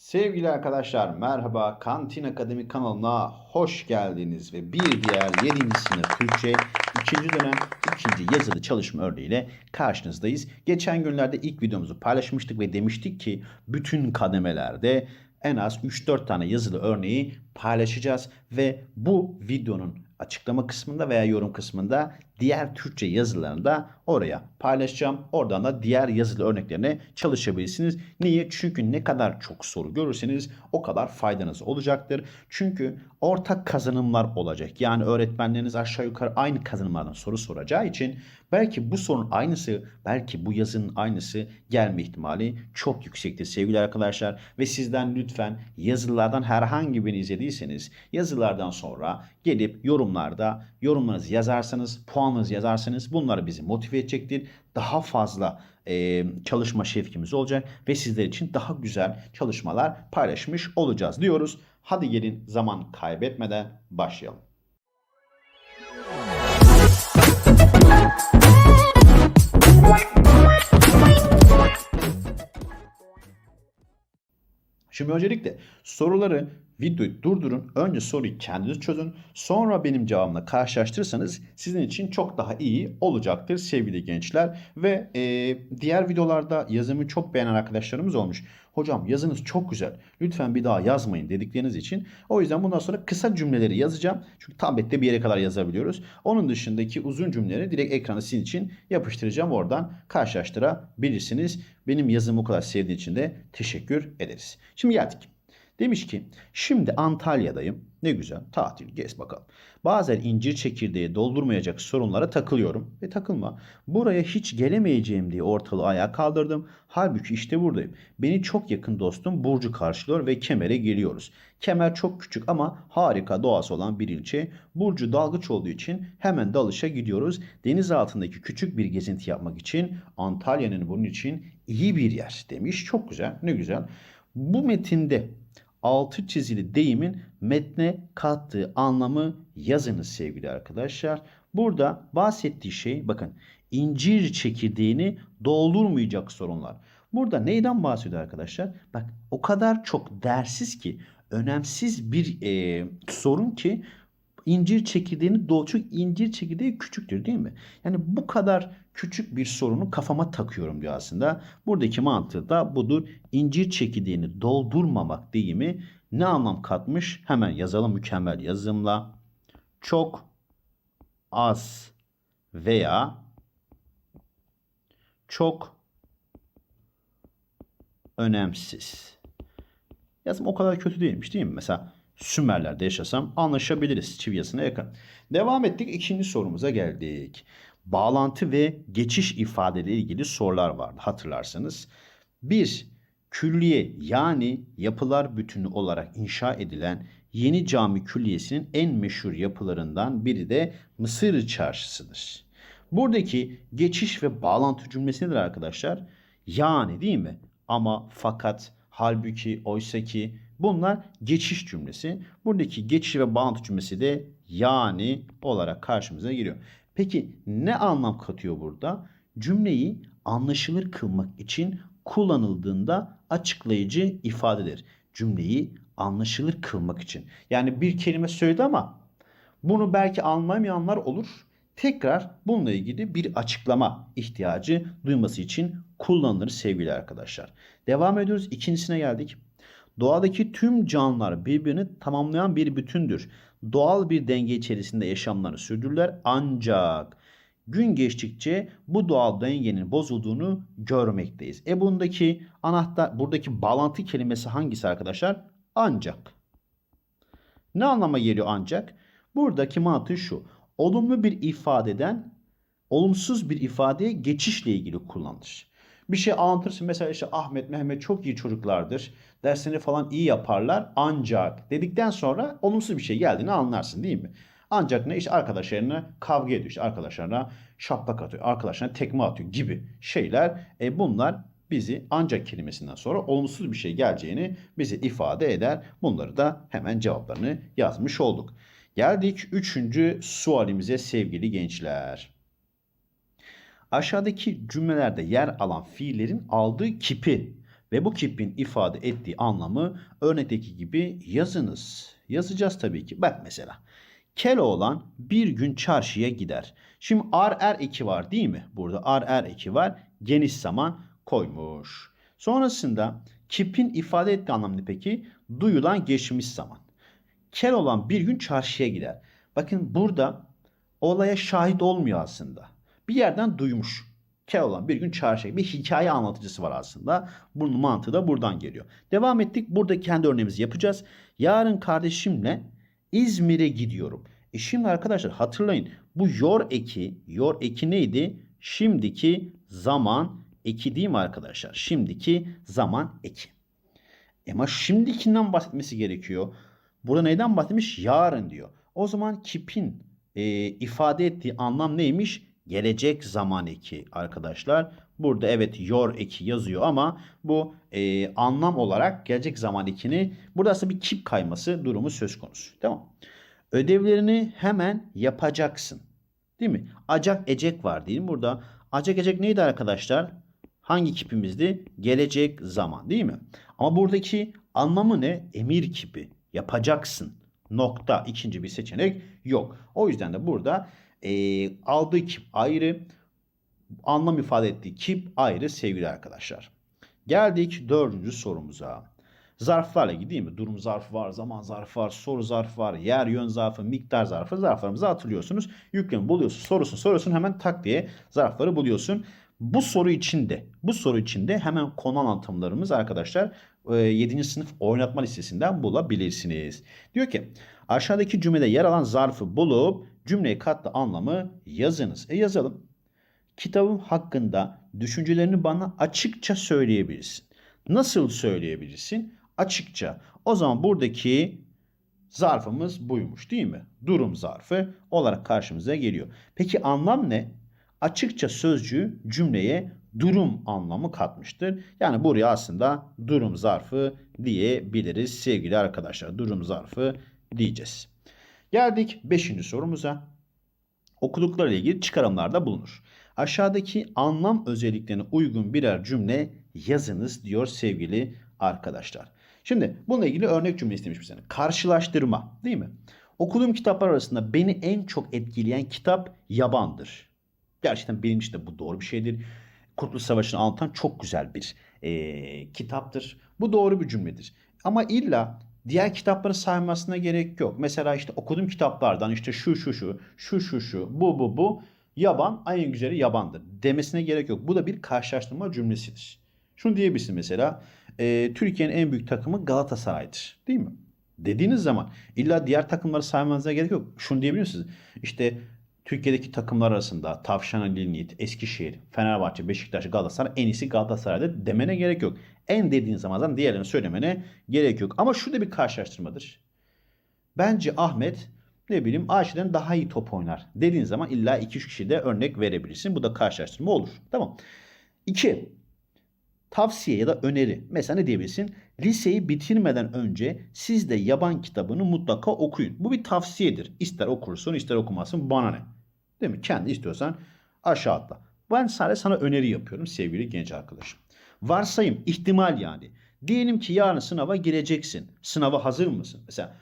Sevgili arkadaşlar merhaba Kantin Akademi kanalına hoş geldiniz ve bir diğer 7. sınıf Türkçe 2. dönem 2. yazılı çalışma örneğiyle karşınızdayız. Geçen günlerde ilk videomuzu paylaşmıştık ve demiştik ki bütün kademelerde en az 3-4 tane yazılı örneği paylaşacağız ve bu videonun açıklama kısmında veya yorum kısmında diğer Türkçe yazılarını da oraya paylaşacağım. Oradan da diğer yazılı örneklerine çalışabilirsiniz. Niye? Çünkü ne kadar çok soru görürseniz o kadar faydanız olacaktır. Çünkü ortak kazanımlar olacak. Yani öğretmenleriniz aşağı yukarı aynı kazanımlardan soru soracağı için belki bu sorunun aynısı, belki bu yazının aynısı gelme ihtimali çok yüksektir sevgili arkadaşlar. Ve sizden lütfen yazılardan herhangi birini izlediyseniz yazılardan sonra gelip yorumlarda yorumlarınızı yazarsanız, puanınızı yazarsanız bunlar bizi motive edecektir. Daha fazla e, çalışma şevkimiz olacak ve sizler için daha güzel çalışmalar paylaşmış olacağız diyoruz. Hadi gelin zaman kaybetmeden başlayalım. Şimdi öncelikle soruları videoyu durdurun. Önce soruyu kendiniz çözün. Sonra benim cevabımla karşılaştırırsanız sizin için çok daha iyi olacaktır sevgili gençler. Ve e, diğer videolarda yazımı çok beğenen arkadaşlarımız olmuş. Hocam yazınız çok güzel. Lütfen bir daha yazmayın dedikleriniz için. O yüzden bundan sonra kısa cümleleri yazacağım. Çünkü tablette bir yere kadar yazabiliyoruz. Onun dışındaki uzun cümleleri direkt ekrana sizin için yapıştıracağım. Oradan karşılaştırabilirsiniz. Benim yazımı o kadar sevdiği için de teşekkür ederiz. Şimdi geldik. Demiş ki şimdi Antalya'dayım. Ne güzel tatil gez bakalım. Bazen incir çekirdeği doldurmayacak sorunlara takılıyorum. Ve takılma. Buraya hiç gelemeyeceğim diye ortalığı ayağa kaldırdım. Halbuki işte buradayım. Beni çok yakın dostum Burcu karşılıyor ve Kemer'e geliyoruz. Kemer çok küçük ama harika doğası olan bir ilçe. Burcu dalgıç olduğu için hemen dalışa gidiyoruz. Deniz altındaki küçük bir gezinti yapmak için Antalya'nın bunun için iyi bir yer demiş. Çok güzel ne güzel. Bu metinde altı çizili deyimin metne kattığı anlamı yazınız sevgili arkadaşlar. Burada bahsettiği şey bakın incir çekirdeğini doldurmayacak sorunlar. Burada neyden bahsediyor arkadaşlar? Bak o kadar çok dersiz ki önemsiz bir e, sorun ki incir çekirdeğini dol çünkü incir çekirdeği küçüktür değil mi? Yani bu kadar küçük bir sorunu kafama takıyorum diyor aslında. Buradaki mantığı da budur. İncir çekirdeğini doldurmamak deyimi ne anlam katmış? Hemen yazalım mükemmel yazımla. Çok az veya çok önemsiz. Yazım o kadar kötü değilmiş değil mi? Mesela Sümerler'de yaşasam anlaşabiliriz çivyasına yakın. Devam ettik ikinci sorumuza geldik. Bağlantı ve geçiş ifadeleri ilgili sorular vardı hatırlarsanız. Bir, külliye yani yapılar bütünü olarak inşa edilen Yeni Cami Külliyesi'nin en meşhur yapılarından biri de Mısır Çarşısı'dır. Buradaki geçiş ve bağlantı cümlesi nedir arkadaşlar? Yani değil mi? Ama fakat halbuki oysaki bunlar geçiş cümlesi. Buradaki geçiş ve bağlantı cümlesi de yani olarak karşımıza geliyor. Peki ne anlam katıyor burada? Cümleyi anlaşılır kılmak için kullanıldığında açıklayıcı ifadedir. Cümleyi anlaşılır kılmak için. Yani bir kelime söyledi ama bunu belki anlamayanlar olur. Tekrar bununla ilgili bir açıklama ihtiyacı duyması için kullanılır sevgili arkadaşlar. Devam ediyoruz. İkincisine geldik. Doğadaki tüm canlılar birbirini tamamlayan bir bütündür. Doğal bir denge içerisinde yaşamlarını sürdürürler ancak gün geçtikçe bu doğal dengenin bozulduğunu görmekteyiz. E bundaki anahtar buradaki bağlantı kelimesi hangisi arkadaşlar? Ancak. Ne anlama geliyor ancak? Buradaki mantığı şu. Olumlu bir ifadeden olumsuz bir ifadeye geçişle ilgili kullanılır. Bir şey anlatırsın mesela işte Ahmet, Mehmet çok iyi çocuklardır. Dersleri falan iyi yaparlar ancak dedikten sonra olumsuz bir şey geldiğini anlarsın değil mi? Ancak ne işte arkadaşlarına kavga ediyor işte arkadaşlarına şaplak atıyor, arkadaşlarına tekme atıyor gibi şeyler. E bunlar bizi ancak kelimesinden sonra olumsuz bir şey geleceğini bize ifade eder. Bunları da hemen cevaplarını yazmış olduk. Geldik üçüncü sualimize sevgili gençler. Aşağıdaki cümlelerde yer alan fiillerin aldığı kipi ve bu kipin ifade ettiği anlamı örnekteki gibi yazınız. Yazacağız tabii ki. Bak mesela. Keloğlan bir gün çarşıya gider. Şimdi ar er eki var değil mi? Burada ar er eki var. Geniş zaman koymuş. Sonrasında kipin ifade ettiği anlamı ne peki? Duyulan geçmiş zaman. Keloğlan bir gün çarşıya gider. Bakın burada olaya şahit olmuyor aslında. Bir yerden duymuş. Keloğlan bir gün çarşıya bir hikaye anlatıcısı var aslında. Bunun mantığı da buradan geliyor. Devam ettik. Burada kendi örneğimizi yapacağız. Yarın kardeşimle İzmir'e gidiyorum. E şimdi arkadaşlar hatırlayın. Bu yor eki, yor eki neydi? Şimdiki zaman eki değil mi arkadaşlar? Şimdiki zaman eki. Ama şimdikinden bahsetmesi gerekiyor. Burada neyden bahsetmiş? Yarın diyor. O zaman kipin e, ifade ettiği anlam neymiş? Gelecek zaman eki arkadaşlar. Burada evet your eki yazıyor ama bu e, anlam olarak gelecek zaman ekini burada aslında bir kip kayması durumu söz konusu. Tamam. Ödevlerini hemen yapacaksın. Değil mi? Acak ecek var değil mi? Burada acak ecek neydi arkadaşlar? Hangi kipimizdi? Gelecek zaman değil mi? Ama buradaki anlamı ne? Emir kipi. Yapacaksın. Nokta. İkinci bir seçenek yok. O yüzden de burada e, aldığı kip ayrı, anlam ifade ettiği kip ayrı sevgili arkadaşlar. Geldik dördüncü sorumuza. Zarflarla değil mi? Durum zarfı var, zaman zarfı var, soru zarfı var, yer yön zarfı, miktar zarfı. Zarflarımızı hatırlıyorsunuz. Yüklemi buluyorsun, sorusun, sorusun hemen tak diye zarfları buluyorsun. Bu soru içinde, bu soru içinde hemen konu anlatımlarımız arkadaşlar 7. sınıf oynatma listesinden bulabilirsiniz. Diyor ki aşağıdaki cümlede yer alan zarfı bulup cümleye katlı anlamı yazınız. E yazalım. Kitabım hakkında düşüncelerini bana açıkça söyleyebilirsin. Nasıl söyleyebilirsin? Açıkça. O zaman buradaki zarfımız buymuş değil mi? Durum zarfı olarak karşımıza geliyor. Peki anlam ne? Açıkça sözcüğü cümleye durum anlamı katmıştır. Yani buraya aslında durum zarfı diyebiliriz sevgili arkadaşlar. Durum zarfı diyeceğiz. Geldik 5. sorumuza. Okuduklarıyla ilgili çıkarımlarda bulunur. Aşağıdaki anlam özelliklerine uygun birer cümle yazınız diyor sevgili arkadaşlar. Şimdi bununla ilgili örnek cümle istemiş bizden. Karşılaştırma değil mi? Okuduğum kitaplar arasında beni en çok etkileyen kitap Yaban'dır. Gerçekten benim için de bu doğru bir şeydir. Kurtuluş Savaşı'nı anlatan çok güzel bir e, kitaptır. Bu doğru bir cümledir. Ama illa diğer kitapları saymasına gerek yok. Mesela işte okuduğum kitaplardan işte şu şu şu, şu şu şu, bu bu bu yaban en güzeli yabandır demesine gerek yok. Bu da bir karşılaştırma cümlesidir. Şunu diyebilirsin mesela e, Türkiye'nin en büyük takımı Galatasaray'dır değil mi? Dediğiniz zaman illa diğer takımları saymanıza gerek yok. Şunu diyebilirsiniz. İşte Türkiye'deki takımlar arasında Tavşan Lignit, Eskişehir, Fenerbahçe, Beşiktaş, Galatasaray en iyisi Galatasaray'da demene gerek yok. En dediğin zaman diğerlerini söylemene gerek yok. Ama şu da bir karşılaştırmadır. Bence Ahmet ne bileyim Ayşe'den daha iyi top oynar dediğin zaman illa 2-3 kişi de örnek verebilirsin. Bu da karşılaştırma olur. Tamam. 2. Tavsiye ya da öneri. Mesela ne diyebilirsin? Liseyi bitirmeden önce siz de yaban kitabını mutlaka okuyun. Bu bir tavsiyedir. İster okursun ister okumazsın bana ne? Değil mi? Kendi istiyorsan aşağı atla. Ben sadece sana öneri yapıyorum sevgili genç arkadaşım. Varsayım, ihtimal yani. Diyelim ki yarın sınava gireceksin. Sınava hazır mısın? Mesela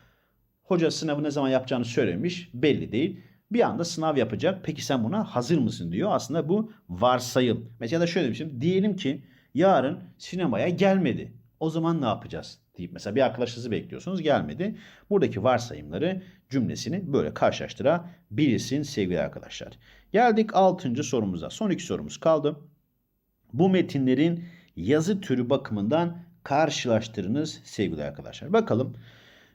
hoca sınavı ne zaman yapacağını söylemiş belli değil. Bir anda sınav yapacak. Peki sen buna hazır mısın diyor. Aslında bu varsayım. Mesela şöyle demişim. Diyelim ki yarın sinemaya gelmedi. O zaman ne yapacağız? deyip mesela bir arkadaşınızı bekliyorsunuz gelmedi. Buradaki varsayımları cümlesini böyle karşılaştırabilirsin sevgili arkadaşlar. Geldik 6. sorumuza. Son iki sorumuz kaldı. Bu metinlerin yazı türü bakımından karşılaştırınız sevgili arkadaşlar. Bakalım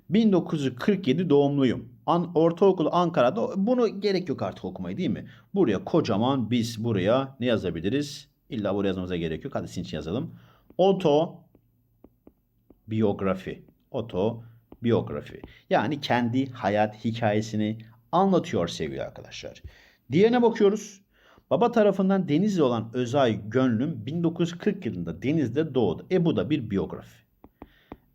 1947 doğumluyum. An, ortaokulu Ankara'da bunu gerek yok artık okumayı değil mi? Buraya kocaman biz buraya ne yazabiliriz? İlla buraya yazmamıza gerek yok. Hadi sizin için yazalım. Oto biyografi. Oto biyografi. Yani kendi hayat hikayesini anlatıyor sevgili arkadaşlar. Diğerine bakıyoruz. Baba tarafından Denizli olan Özay Gönlüm 1940 yılında Deniz'de doğdu. E bu da bir biyografi.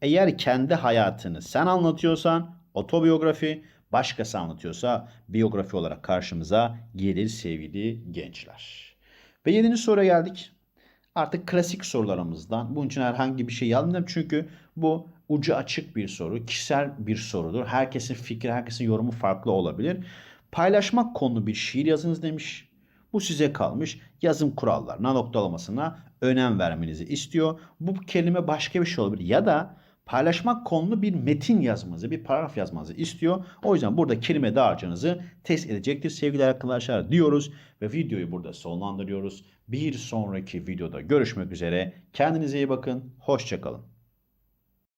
Eğer kendi hayatını sen anlatıyorsan otobiyografi, başkası anlatıyorsa biyografi olarak karşımıza gelir sevgili gençler. Ve yedinci soruya geldik. artık klasik sorularımızdan. Bunun için herhangi bir şey yazmıyorum çünkü bu ucu açık bir soru, kişisel bir sorudur. Herkesin fikri, herkesin yorumu farklı olabilir. Paylaşmak konulu bir şiir yazınız demiş. Bu size kalmış. Yazım kurallarına, noktalamasına önem vermenizi istiyor. Bu kelime başka bir şey olabilir. Ya da paylaşmak konulu bir metin yazmanızı, bir paragraf yazmanızı istiyor. O yüzden burada kelime dağarcığınızı test edecektir sevgili arkadaşlar diyoruz. Ve videoyu burada sonlandırıyoruz. Bir sonraki videoda görüşmek üzere. Kendinize iyi bakın. Hoşçakalın.